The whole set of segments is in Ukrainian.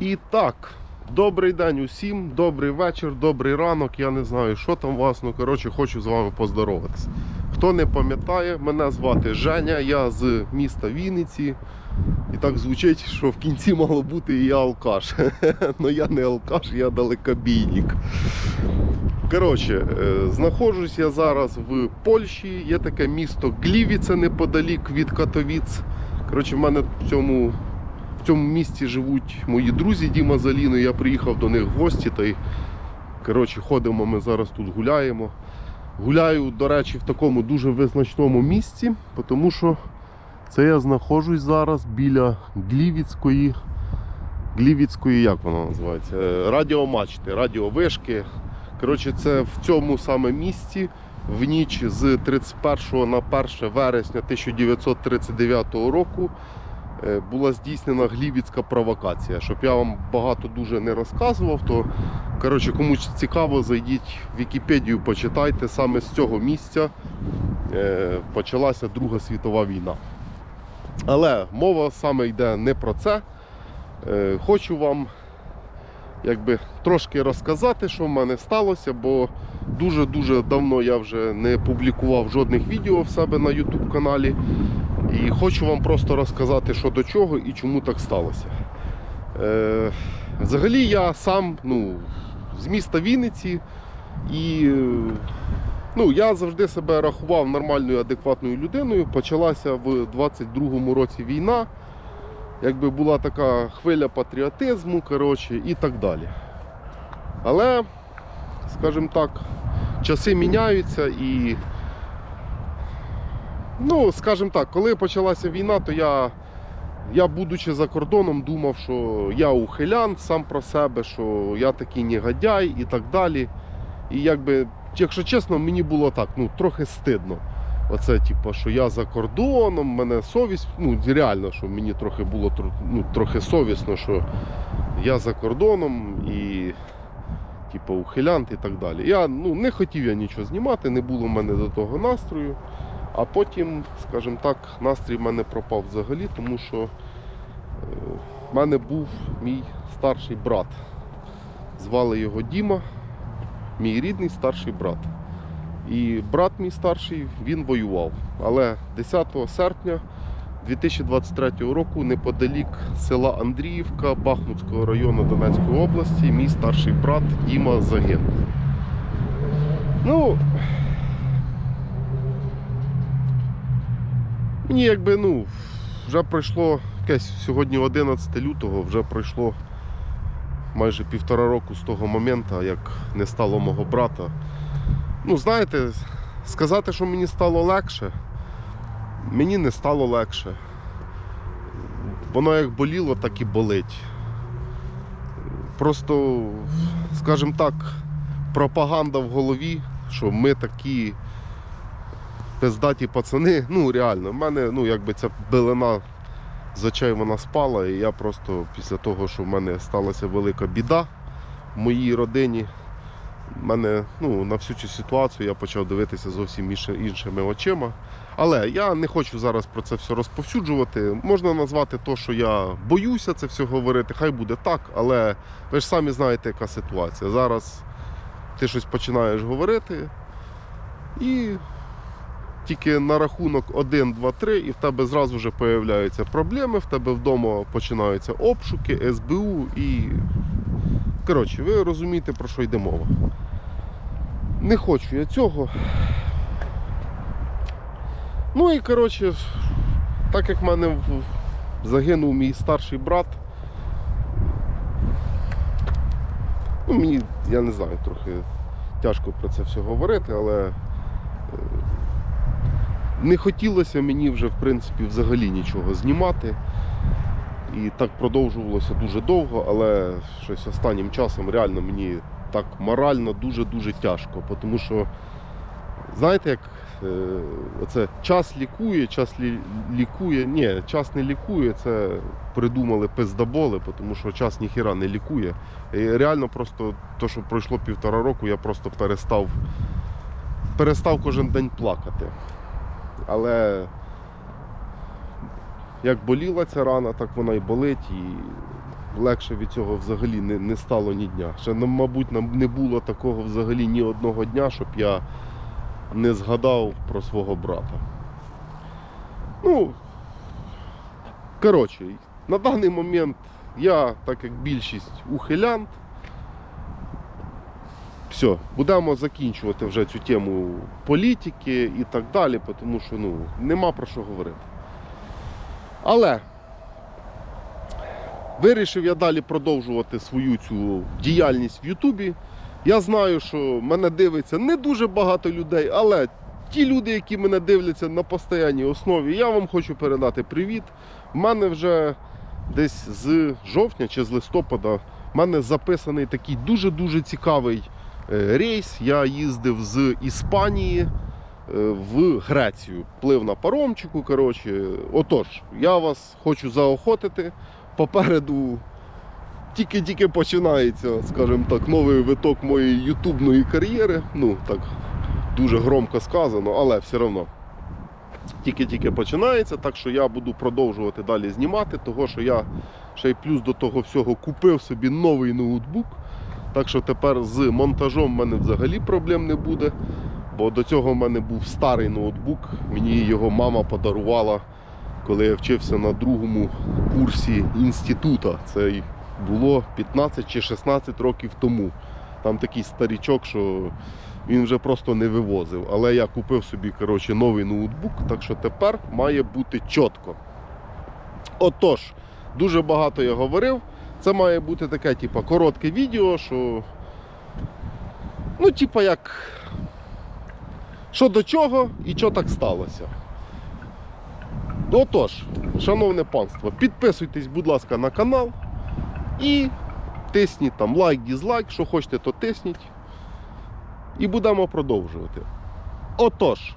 І так, добрий день усім, добрий вечір, добрий ранок. Я не знаю, що там у вас. Ну, коротше, хочу з вами поздороватися. Хто не пам'ятає, мене звати Женя, я з міста Вінниці. І так звучить, що в кінці мало бути і я алкаш. Ну я не алкаш, я далекобійник. Коротше, е, знаходжусь я зараз в Польщі. Є таке місто Глівіце неподалік від Катовіц. Коротше, в мене в цьому, в цьому місті живуть мої друзі Діма Заліно. Я приїхав до них в гості та й коротше, ходимо, ми зараз тут гуляємо. Гуляю, до речі, в такому дуже визначному місці, тому що це я знаходжусь зараз біля Глівіцької. Глівіцької, як вона називається? Е, Радіомачти, радіовишки. Коротше, це в цьому саме місці в ніч з 31 на 1 вересня 1939 року була здійснена глівіцька провокація. Щоб я вам багато дуже не розказував, то коротше, комусь цікаво, зайдіть в Вікіпедію, почитайте. Саме з цього місця е, почалася Друга світова війна. Але мова саме йде не про це. Е, Хочу вам якби, трошки розказати, що в мене сталося, бо дуже-дуже давно я вже не публікував жодних відео в себе на YouTube каналі. І хочу вам просто розказати, що до чого і чому так сталося. Е, взагалі я сам ну, з міста Вінниці і ну, я завжди себе рахував нормальною, адекватною людиною. Почалася в 22-му році війна. Якби була така хвиля патріотизму, коротше, і так далі. Але, скажімо так, часи міняються і, ну, скажімо так, коли почалася війна, то я, я, будучи за кордоном, думав, що я ухилян сам про себе, що я такий негодяй і так далі. І якби, якщо чесно, мені було так, ну, трохи стидно. Оце, типу, що я за кордоном, мене совість, ну реально, що мені трохи було ну, трохи совісно, що я за кордоном і типу, ухилянт і так далі. Я ну, не хотів я нічого знімати, не було в мене до того настрою. А потім, скажімо так, настрій в мене пропав взагалі, тому що е, в мене був мій старший брат. Звали його Діма, мій рідний старший брат. І брат мій старший він воював. Але 10 серпня 2023 року, неподалік села Андріївка Бахмутського району Донецької області, мій старший брат Діма загинув. Ну, мені якби, ну, вже пройшло якесь сьогодні 11 лютого, вже пройшло майже півтора року з того моменту, як не стало мого брата. Ну, знаєте, сказати, що мені стало легше, мені не стало легше. Воно як боліло, так і болить. Просто, скажімо так, пропаганда в голові, що ми такі пиздаті пацани. Ну, реально, в мене, ну, якби ця билина з очей вона спала, і я просто після того, що в мене сталася велика біда в моїй родині. Мене ну, на всю цю ситуацію я почав дивитися зовсім іншими очима. Але я не хочу зараз про це все розповсюджувати. Можна назвати то, що я боюся це все говорити, хай буде так, але ви ж самі знаєте, яка ситуація. Зараз ти щось починаєш говорити, і тільки на рахунок 1, 2, 3, і в тебе зразу вже появляються проблеми, в тебе вдома починаються обшуки, СБУ і. Коротше, ви розумієте, про що йде мова. Не хочу я цього. Ну і коротше, так як в мене загинув мій старший брат. Ну, мені, я не знаю, трохи тяжко про це все говорити, але не хотілося мені вже, в принципі, взагалі нічого знімати. І так продовжувалося дуже довго, але щось останнім часом реально мені так морально дуже-дуже тяжко. Тому що, знаєте, як е, оце час лікує, час лі, лікує. Ні, час не лікує, це придумали пиздоболи, тому що час ніхіра не лікує. І реально просто то, що пройшло півтора року, я просто перестав, перестав кожен день плакати. Але як боліла ця рана, так вона і болить. І легше від цього взагалі не, не стало ні дня. Ще, ну, мабуть, нам не було такого взагалі ні одного дня, щоб я не згадав про свого брата. Ну, коротше, на даний момент я, так як більшість ухилянт, все, будемо закінчувати вже цю тему політики і так далі, тому що ну, нема про що говорити. Але вирішив я далі продовжувати свою цю діяльність в Ютубі. Я знаю, що мене дивиться не дуже багато людей, але ті люди, які мене дивляться на постійній основі, я вам хочу передати привіт. У мене вже десь з жовтня чи з листопада в мене записаний такий дуже-дуже цікавий рейс. Я їздив з Іспанії е, в Грецію. Плив на паромчику. Коротше. Отож, я вас хочу заохотити. Попереду тільки-тільки починається, скажімо так, новий виток моєї ютубної кар'єри. Ну, так дуже громко сказано, але все одно. Тільки-тільки починається, так що я буду продовжувати далі знімати, того що я ще й плюс до того всього купив собі новий ноутбук. Так що тепер з монтажом в мене взагалі проблем не буде. Бо до цього в мене був старий ноутбук. Мені його мама подарувала, коли я вчився на другому курсі інституту. Це було 15 чи 16 років тому. Там такий старічок, що він вже просто не вивозив. Але я купив собі коротше, новий ноутбук, так що тепер має бути чітко. Отож, дуже багато я говорив. Це має бути таке, типу, коротке відео, що. Ну, типа, як. Що до чого і що так сталося. Отож, шановне панство, підписуйтесь, будь ласка, на канал і тисніть там лайк, дізлайк, що хочете, то тисніть. І будемо продовжувати. Отож,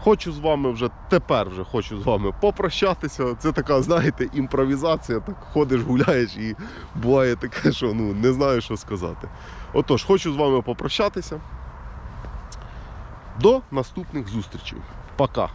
хочу з вами вже тепер вже хочу з вами попрощатися. Це така, знаєте, імпровізація. Так ходиш, гуляєш і буває таке, що ну, не знаю, що сказати. Отож, хочу з вами попрощатися. До наступних зустрічей. Пока.